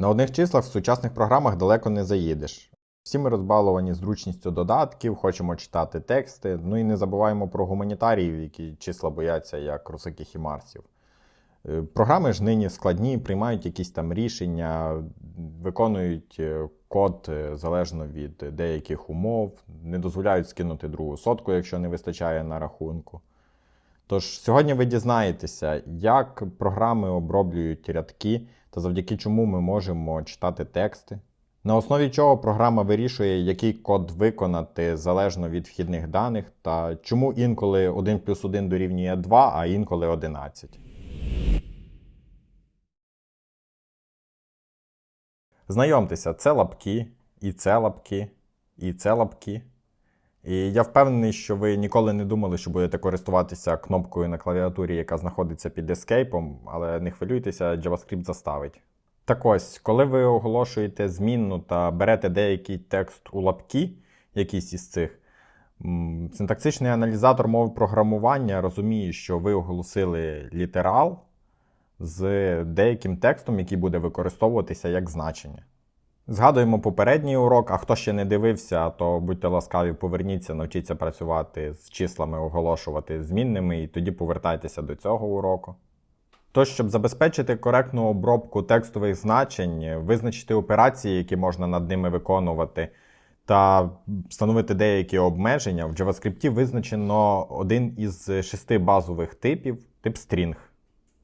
На одних числах в сучасних програмах далеко не заїдеш. Всі ми розбаловані зручністю додатків, хочемо читати тексти, ну і не забуваємо про гуманітаріїв, які числа бояться як русаких і марсів. Е, Програми ж нині складні, приймають якісь там рішення, виконують е, код е, залежно від деяких умов, не дозволяють скинути другу сотку, якщо не вистачає на рахунку. Тож сьогодні ви дізнаєтеся, як програми оброблюють рядки та завдяки чому ми можемо читати тексти. На основі чого програма вирішує, який код виконати залежно від вхідних даних, та чому інколи 1 плюс 1 дорівнює 2, а інколи 11. Знайомтеся, це лапки, і це лапки, і це лапки. І я впевнений, що ви ніколи не думали, що будете користуватися кнопкою на клавіатурі, яка знаходиться під Escape, але не хвилюйтеся, JavaScript заставить. Так ось, коли ви оголошуєте змінну та берете деякий текст у лапки, якийсь із цих, синтаксичний аналізатор мови програмування розуміє, що ви оголосили літерал з деяким текстом, який буде використовуватися як значення. Згадуємо попередній урок, а хто ще не дивився, то будьте ласкаві, поверніться, навчіться працювати з числами, оголошувати змінними, і тоді повертайтеся до цього уроку. Тож, щоб забезпечити коректну обробку текстових значень, визначити операції, які можна над ними виконувати, та встановити деякі обмеження, в JavaScript визначено один із шести базових типів тип string.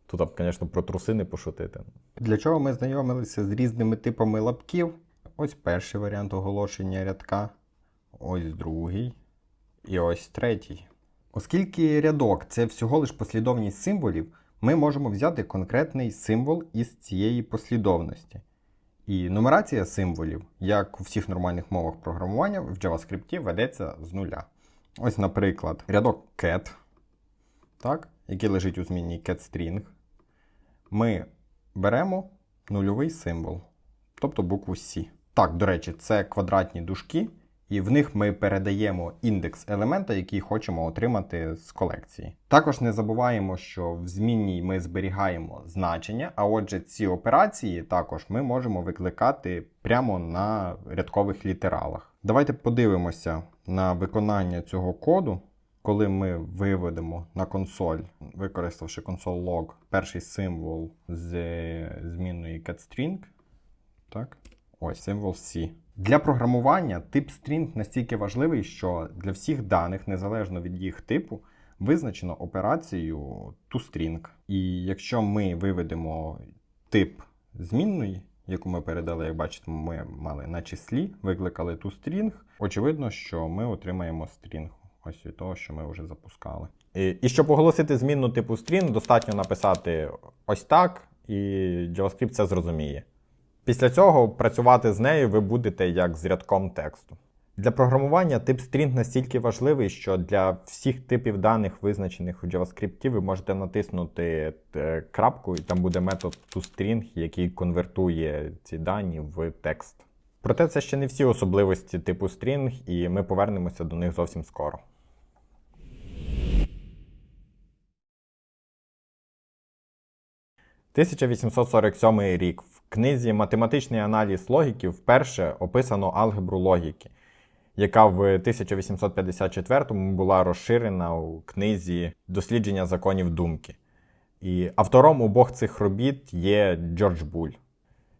Тут, звісно, про труси не пошутити. Для чого ми знайомилися з різними типами лапків? Ось перший варіант оголошення рядка, ось другий і ось третій. Оскільки рядок це всього лиш послідовність символів, ми можемо взяти конкретний символ із цієї послідовності. І нумерація символів, як у всіх нормальних мовах програмування, в JavaScript ведеться з нуля. Ось, наприклад, рядок cat, так, який лежить у змінній getString. Ми беремо нульовий символ, тобто букву C. Так, до речі, це квадратні дужки, і в них ми передаємо індекс елемента, який хочемо отримати з колекції. Також не забуваємо, що в змінній ми зберігаємо значення, а отже, ці операції також ми можемо викликати прямо на рядкових літералах. Давайте подивимося на виконання цього коду. Коли ми виведемо на консоль, використавши console log перший символ з змінної getString, так, ось символ C. Для програмування тип string настільки важливий, що для всіх даних, незалежно від їх типу, визначено операцією toString. І якщо ми виведемо тип змінної, яку ми передали, як бачите, ми мали на числі, викликали toString, очевидно, що ми отримаємо string. Ось від того, що ми вже запускали. І, і щоб оголосити змінну типу string, достатньо написати ось так, і JavaScript це зрозуміє. Після цього працювати з нею ви будете як з рядком тексту. Для програмування тип string настільки важливий, що для всіх типів даних, визначених у JavaScript, ви можете натиснути е, крапку, і там буде метод toString, який конвертує ці дані в текст. Проте це ще не всі особливості типу string, і ми повернемося до них зовсім скоро. – 1847 рік. В книзі Математичний аналіз логіки вперше описано алгебру логіки, яка в 1854-му була розширена у книзі Дослідження законів думки. І автором обох цих робіт є Джордж Буль.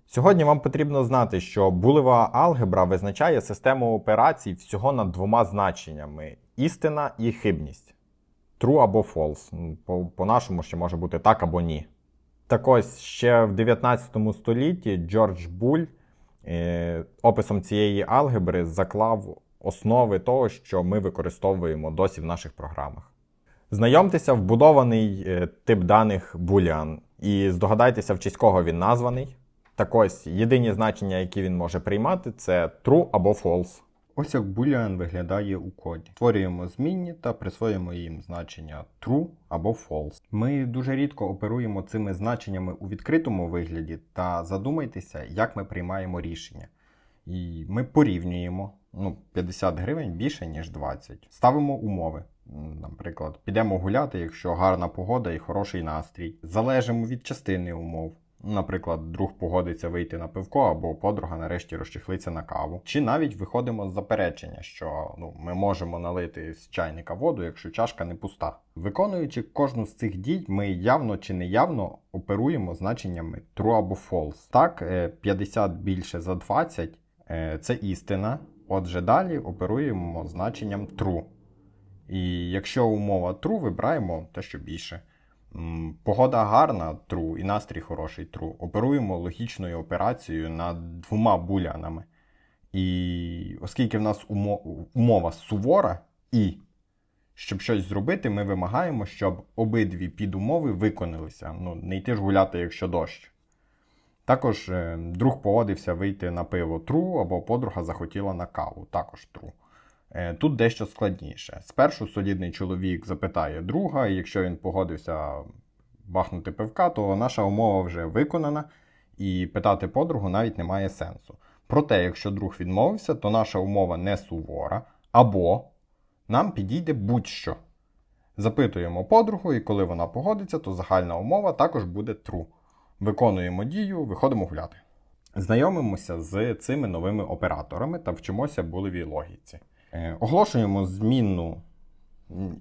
Сьогодні вам потрібно знати, що булева алгебра визначає систему операцій всього над двома значеннями: істина і хибність. True або false. По-нашому ще може бути так або ні. Так ось ще в 19 столітті Джордж Буль е, описом цієї алгебри заклав основи того, що ми використовуємо досі в наших програмах. Знайомтеся, вбудований е, тип даних Boolean і здогадайтеся, в честь кого він названий. Так ось єдині значення, які він може приймати, це true або false. Ось як boolean виглядає у коді. Створюємо змінні та присвоюємо їм значення true або false. Ми дуже рідко оперуємо цими значеннями у відкритому вигляді та задумайтеся, як ми приймаємо рішення. І ми порівнюємо ну, 50 гривень більше, ніж 20. Ставимо умови. Наприклад, підемо гуляти, якщо гарна погода і хороший настрій. Залежимо від частини умов. Наприклад, друг погодиться вийти на пивко, або подруга нарешті розчехлиться на каву. Чи навіть виходимо з заперечення, що ну, ми можемо налити з чайника воду, якщо чашка не пуста. Виконуючи кожну з цих дій, ми явно чи неявно оперуємо значеннями true або false. Так, е, 50 більше за 20 е, це істина. Отже, далі оперуємо значенням true. І якщо умова true, вибираємо те, що більше. Погода гарна, true, і настрій хороший true. Оперуємо логічною операцією над двома булянами. І оскільки в нас умо- умова сувора, і щоб щось зробити, ми вимагаємо, щоб обидві підумови виконалися. Ну, не йти ж гуляти, якщо дощ. Також е, друг погодився вийти на пиво true, або подруга захотіла на каву, також true. Е, Тут дещо складніше. Спершу солідний чоловік запитає друга, і якщо він погодився бахнути пивка, то наша умова вже виконана, і питати подругу навіть немає сенсу. Проте, якщо друг відмовився, то наша умова не сувора, або нам підійде будь-що. Запитуємо подругу, і коли вона погодиться, то загальна умова також буде true. Виконуємо дію, виходимо гуляти. Знайомимося з цими новими операторами та вчимося булевій логіці. Е, Оголошуємо змінну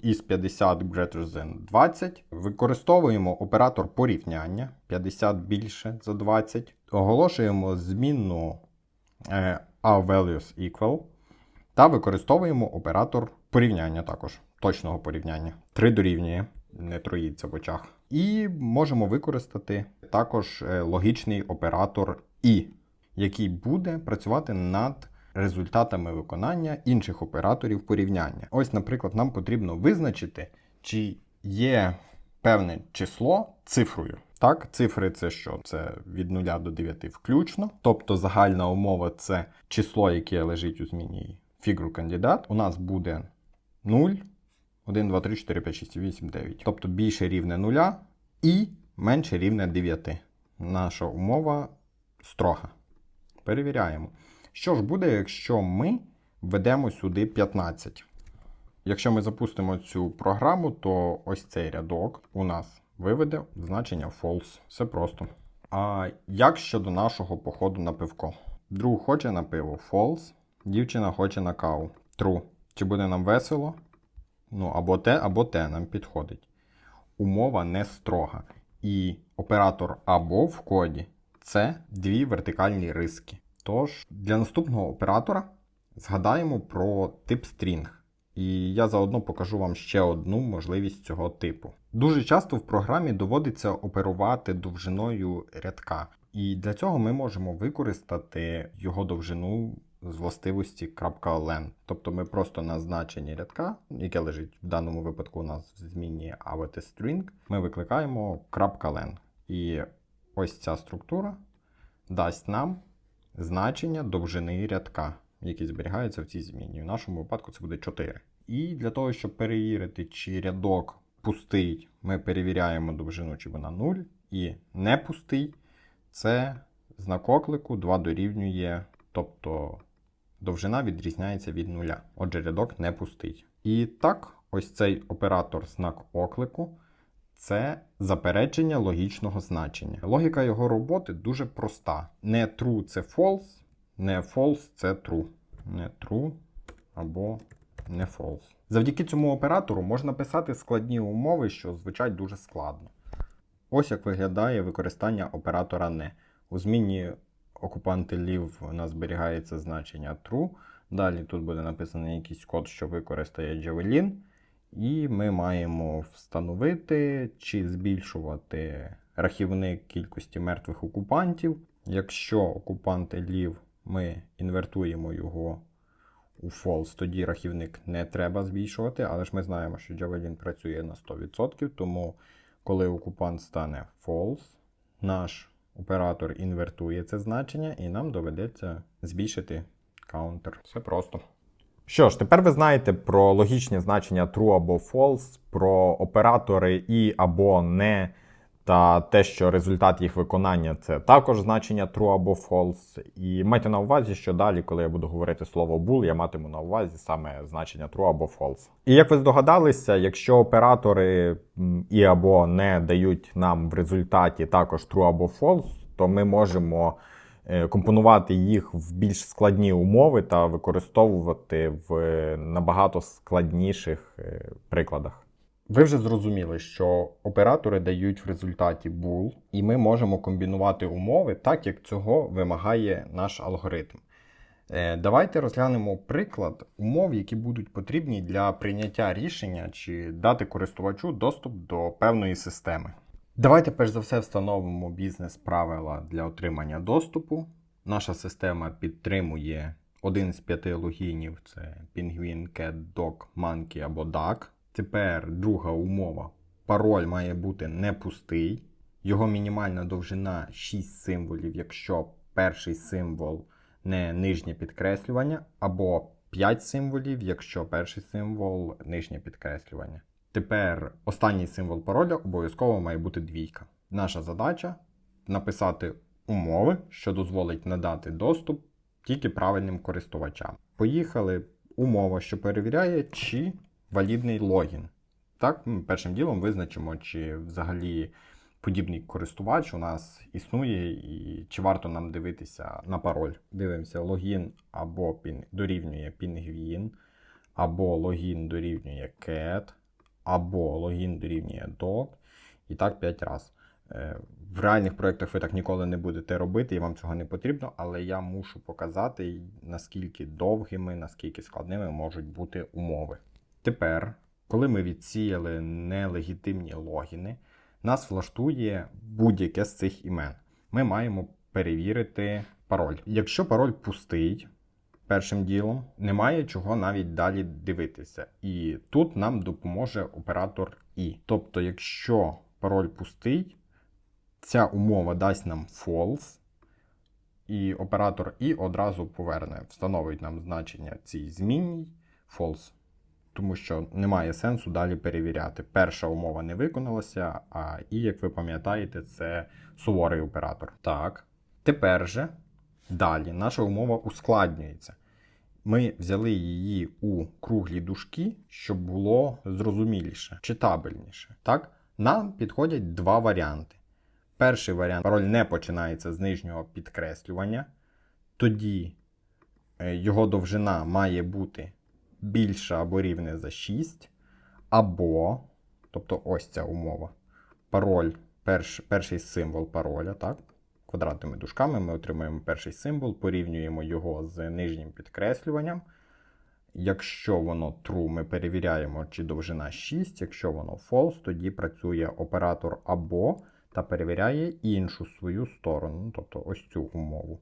із 50 greater than 20. Використовуємо оператор порівняння 50 більше за 20. Оголошуємо змінну е, a values equal. Та використовуємо оператор порівняння також, точного порівняння. 3 дорівнює, не троїться в очах. І можемо використати також е, логічний оператор і, який буде працювати над результатами виконання інших операторів порівняння. Ось, наприклад, нам потрібно визначити, чи є певне число цифрою. Так, цифри це що? Це від 0 до 9 включно. Тобто загальна умова це число, яке лежить у зміні фігуру кандидат. У нас буде 0, 1, 2, 3, 4, 5, 6, 8, 9. Тобто більше рівне 0 і менше рівне 9. Наша умова строга. Перевіряємо. Що ж буде, якщо ми введемо сюди 15? Якщо ми запустимо цю програму, то ось цей рядок у нас виведе значення false. Все просто. А як щодо нашого походу на пивко? Друг хоче на пиво false, дівчина хоче на каву. True. Чи буде нам весело? Ну, або те, або те нам підходить. Умова не строга. І оператор або в коді це дві вертикальні риски. Тож, для наступного оператора згадаємо про тип string. І я заодно покажу вам ще одну можливість цього типу. Дуже часто в програмі доводиться оперувати довжиною рядка, і для цього ми можемо використати його довжину з властивості .len. Тобто ми просто на значення рядка, яке лежить в даному випадку у нас в зміні AVT string, ми викликаємо .len. І ось ця структура дасть нам значення довжини рядка, який зберігається в цій зміні. В нашому випадку це буде 4. І для того, щоб перевірити, чи рядок пустий, ми перевіряємо довжину, чи вона 0. І не пустий це знак оклику 2 дорівнює, тобто довжина відрізняється від нуля. Отже, рядок не пустий. І так, ось цей оператор знак оклику це заперечення логічного значення. Логіка його роботи дуже проста. Не true це false, не false це true. Не true або не false. Завдяки цьому оператору можна писати складні умови, що звучать дуже складно. Ось як виглядає використання оператора не. У зміні окупанти лів у нас зберігається значення true. Далі тут буде написаний якийсь код, що використає Javelin. І ми маємо встановити чи збільшувати рахівник кількості мертвих окупантів. Якщо окупанти лів, ми інвертуємо його у false, тоді рахівник не треба збільшувати, але ж ми знаємо, що Javelin працює на 100%, тому коли окупант стане false, наш оператор інвертує це значення, і нам доведеться збільшити каунтер. Все просто. Що ж, тепер ви знаєте про логічні значення true або false, про оператори і або не, та те, що результат їх виконання це також значення true або false. І майте на увазі, що далі, коли я буду говорити слово bool, я матиму на увазі саме значення true або false. І як ви здогадалися, якщо оператори і або не дають нам в результаті також true або false, то ми можемо компонувати їх в більш складні умови та використовувати в е, набагато складніших е, прикладах. Ви вже зрозуміли, що оператори дають в результаті bool, і ми можемо комбінувати умови так, як цього вимагає наш алгоритм. Е, Давайте розглянемо приклад умов, які будуть потрібні для прийняття рішення чи дати користувачу доступ до певної системи. Давайте перш за все встановимо бізнес-правила для отримання доступу. Наша система підтримує один з п'яти логінів: це Penguin, Cat, Dog, Monkey або Duck. Тепер друга умова. Пароль має бути не пустий. Його мінімальна довжина 6 символів, якщо перший символ не нижнє підкреслювання, або 5 символів, якщо перший символ нижнє підкреслювання. Тепер останній символ пароля обов'язково має бути двійка. Наша задача написати умови, що дозволить надати доступ тільки правильним користувачам. Поїхали. Умова, що перевіряє, чи валідний логін. Так, ми першим ділом визначимо, чи взагалі подібний користувач у нас існує, і чи варто нам дивитися на пароль. Дивимося, логін або пін дорівнює пінгвін, або логін дорівнює cat, або логін дорівнює dog. І так 5 разів. В реальних проєктах ви так ніколи не будете робити, і вам цього не потрібно, але я мушу показати, наскільки довгими, наскільки складними можуть бути умови. Тепер, коли ми відсіяли нелегітимні логіни, нас влаштує будь-яке з цих імен. Ми маємо перевірити пароль. Якщо пароль пустий, першим ділом, немає чого навіть далі дивитися. І тут нам допоможе оператор І. Тобто, якщо пароль пустий, ця умова дасть нам false, і оператор І одразу поверне, встановить нам значення цій змінній false тому що немає сенсу далі перевіряти. Перша умова не виконалася, а і, як ви пам'ятаєте, це суворий оператор. Так. Тепер же далі наша умова ускладнюється. Ми взяли її у круглі дужки, щоб було зрозуміліше, читабельніше. Так, нам підходять два варіанти. Перший варіант пароль не починається з нижнього підкреслювання, тоді е, його довжина має бути більша або рівне за 6, або, тобто ось ця умова. Пароль, перш, перший символ пароля, так? Квадратними дужками ми отримуємо перший символ, порівнюємо його з нижнім підкреслюванням. Якщо воно true, ми перевіряємо, чи довжина 6, якщо воно false, тоді працює оператор або та перевіряє іншу свою сторону, ну, тобто ось цю умову.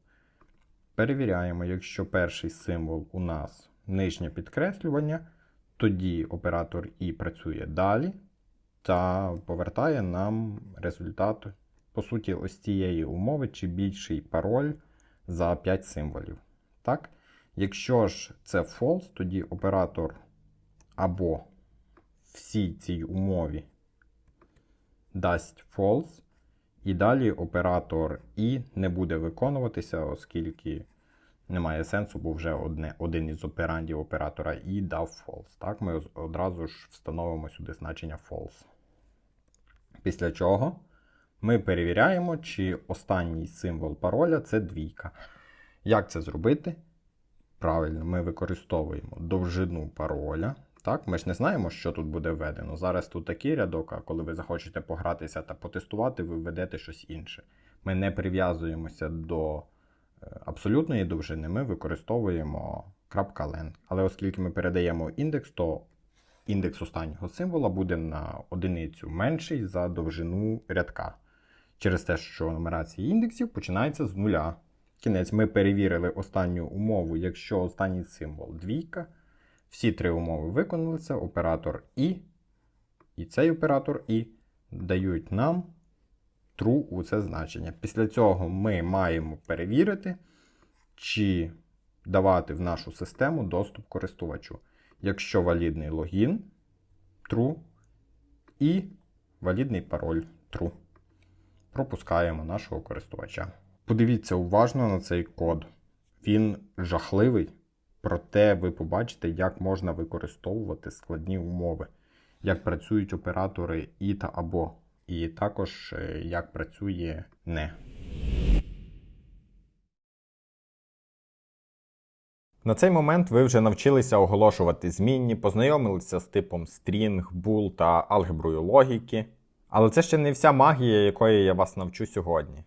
Перевіряємо, якщо перший символ у нас нижнє підкреслювання, тоді оператор І працює далі та повертає нам результат, по суті, ось цієї умови, чи більший пароль за 5 символів. Так? Якщо ж це false, тоді оператор або всій цій умові дасть false, і далі оператор І не буде виконуватися, оскільки немає сенсу, бо вже одне, один із операндів оператора і дав false. Так, Ми одразу ж встановимо сюди значення false. Після чого ми перевіряємо, чи останній символ пароля це двійка. Як це зробити? Правильно, ми використовуємо довжину пароля. Так, Ми ж не знаємо, що тут буде введено. Зараз тут такий рядок, а коли ви захочете погратися та потестувати, ви введете щось інше. Ми не прив'язуємося до абсолютної довжини ми використовуємо .len. Але оскільки ми передаємо індекс, то індекс останнього символа буде на одиницю менший за довжину рядка. Через те, що нумерація індексів починається з нуля. Кінець ми перевірили останню умову, якщо останній символ двійка. Всі три умови виконалися, оператор І і цей оператор І дають нам true у це значення. Після цього ми маємо перевірити, чи давати в нашу систему доступ користувачу. Якщо валідний логін true і валідний пароль true. Пропускаємо нашого користувача. Подивіться уважно на цей код. Він жахливий, проте ви побачите, як можна використовувати складні умови, як працюють оператори і та або, і також е, як працює не. На цей момент ви вже навчилися оголошувати змінні, познайомилися з типом стрінг, бул та алгеброю логіки. Але це ще не вся магія, якої я вас навчу сьогодні.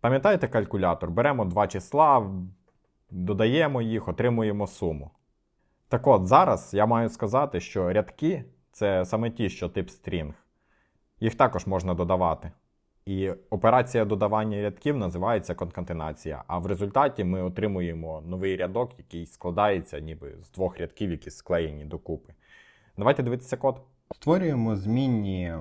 Пам'ятаєте калькулятор? Беремо два числа, додаємо їх, отримуємо суму. Так от, зараз я маю сказати, що рядки це саме ті, що тип стрінг. Їх також можна додавати. І операція додавання рядків називається конкатенація, а в результаті ми отримуємо новий рядок, який складається ніби з двох рядків, які склеєні докупи. Давайте дивитися код. Створюємо змінні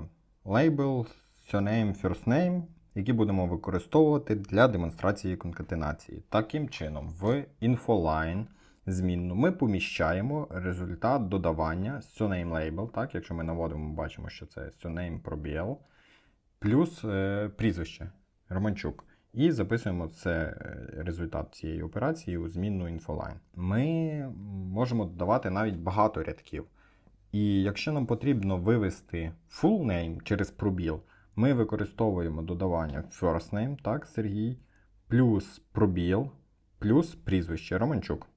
label, surname, first name, які будемо використовувати для демонстрації конкатенації. Таким чином, в infoline змінну ми поміщаємо результат додавання surname label. Так, якщо ми наводимо, бачимо, що це surname пробіл, плюс е, прізвище Романчук. І записуємо це е, результат цієї операції у змінну infoline. Ми можемо додавати навіть багато рядків. І якщо нам потрібно вивести full name через пробіл, ми використовуємо додавання first name, так, Сергій, плюс пробіл, плюс прізвище Романчук.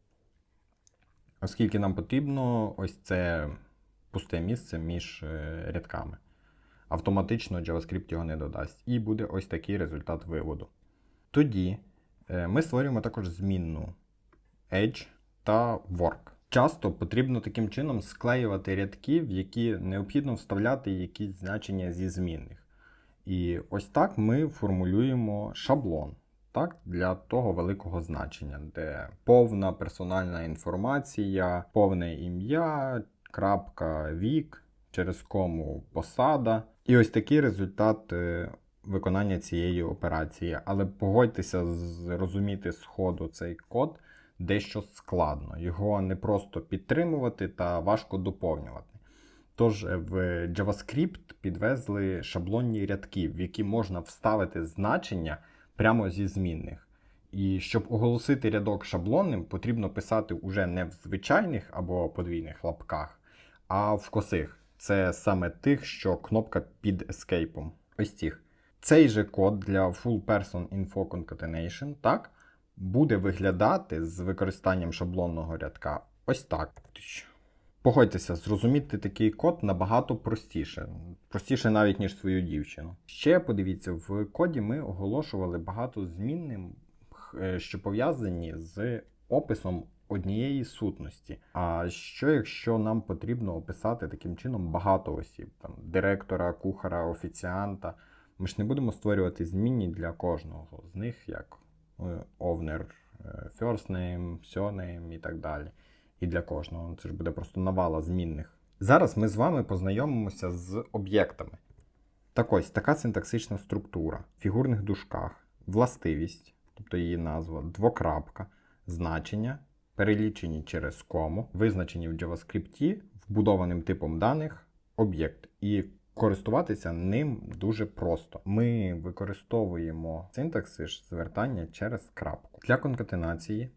Оскільки нам потрібно ось це пусте місце між е, рядками. Автоматично JavaScript його не додасть. І буде ось такий результат виводу. Тоді е, ми створюємо також змінну edge та work. Часто потрібно таким чином склеювати рядки, в які необхідно вставляти якісь значення зі змінних. І ось так ми формулюємо шаблон так, для того великого значення, де повна персональна інформація, повне ім'я, крапка, вік, через кому посада. І ось такий результат е, виконання цієї операції. Але погодьтеся зрозуміти з ходу цей код дещо складно. Його не просто підтримувати та важко доповнювати. Тож е, в JavaScript підвезли шаблонні рядки, в які можна вставити значення прямо зі змінних. І щоб оголосити рядок шаблонним, потрібно писати уже не в звичайних або подвійних лапках, а в косих. Це саме тих, що кнопка під ескейпом. Ось цих. Цей же код для Full Person Info Concatenation, так, буде виглядати з використанням шаблонного рядка ось так. Погодьтеся, зрозуміти такий код набагато простіше. Простіше навіть, ніж свою дівчину. Ще подивіться, в коді ми оголошували багато змінним, е, що пов'язані з описом однієї сутності. А що якщо нам потрібно описати таким чином багато осіб, там директора, кухара, офіціанта? Ми ж не будемо створювати змінні для кожного з них, як owner, е, first name, surname і так далі. І для кожного. Це ж буде просто навала змінних. Зараз ми з вами познайомимося з об'єктами. Так ось така синтаксична структура в фігурних дужках, властивість, тобто її назва, двокрапка, значення, перелічені через кому, визначені в JavaScript вбудованим типом даних об'єкт. І користуватися ним дуже просто. Ми використовуємо синтаксис звертання через крапку. Для конкатенації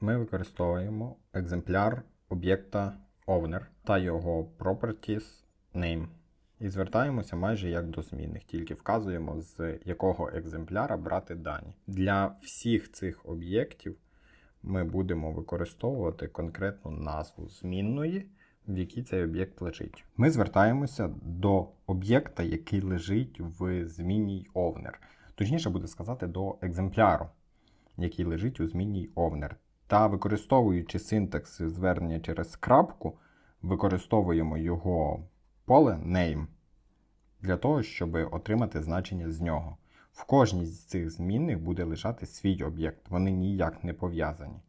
ми використовуємо екземпляр об'єкта owner та його properties name. І звертаємося майже як до змінних, тільки вказуємо, з якого екземпляра брати дані. Для всіх цих об'єктів ми будемо використовувати конкретну назву змінної, в якій цей об'єкт лежить. Ми звертаємося до об'єкта, який лежить в змінній owner. Точніше буде сказати, до екземпляру, який лежить у змінній owner. Та використовуючи синтакс звернення через крапку, використовуємо його поле name для того, щоб отримати значення з нього. В кожній з цих змінних буде лежати свій об'єкт, вони ніяк не пов'язані.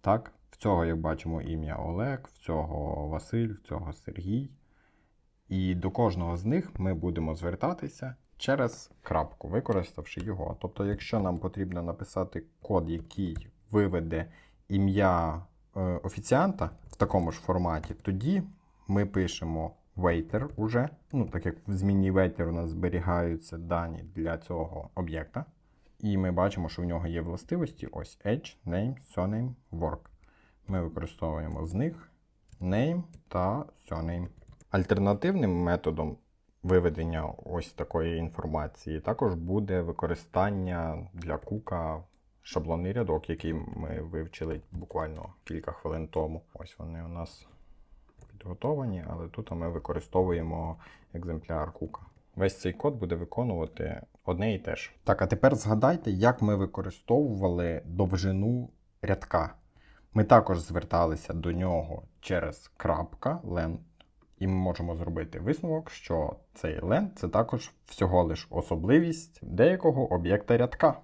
Так, в цього, як бачимо, ім'я Олег, в цього Василь, в цього Сергій. І до кожного з них ми будемо звертатися через крапку, використавши його. Тобто, якщо нам потрібно написати код, який виведе ім'я е, офіціанта в такому ж форматі, тоді ми пишемо waiter уже. Ну, так як в змінній waiter у нас зберігаються дані для цього об'єкта. І ми бачимо, що в нього є властивості ось age, name, surname, work. Ми використовуємо з них name та surname. Альтернативним методом виведення ось такої інформації також буде використання для кука шаблонний рядок, який ми вивчили буквально кілька хвилин тому. Ось вони у нас підготовані, але тут ми використовуємо екземпляр кука. Весь цей код буде виконувати одне і те ж. Так, а тепер згадайте, як ми використовували довжину рядка. Ми також зверталися до нього через крапка length, і ми можемо зробити висновок, що цей length – це також всього лиш особливість деякого об'єкта рядка.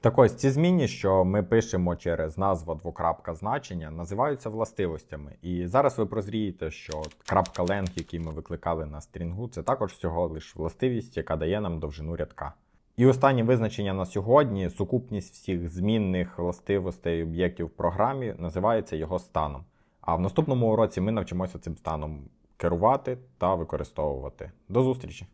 Так ось ці змінні, що ми пишемо через назва двокрапка значення, називаються властивостями. І зараз ви прозрієте, що крапка ленг, який ми викликали на стрінгу, це також всього лиш властивість, яка дає нам довжину рядка. І останнє визначення на сьогодні сукупність всіх змінних властивостей об'єктів в програмі називається його станом. А в наступному уроці ми навчимося цим станом керувати та використовувати. До зустрічі!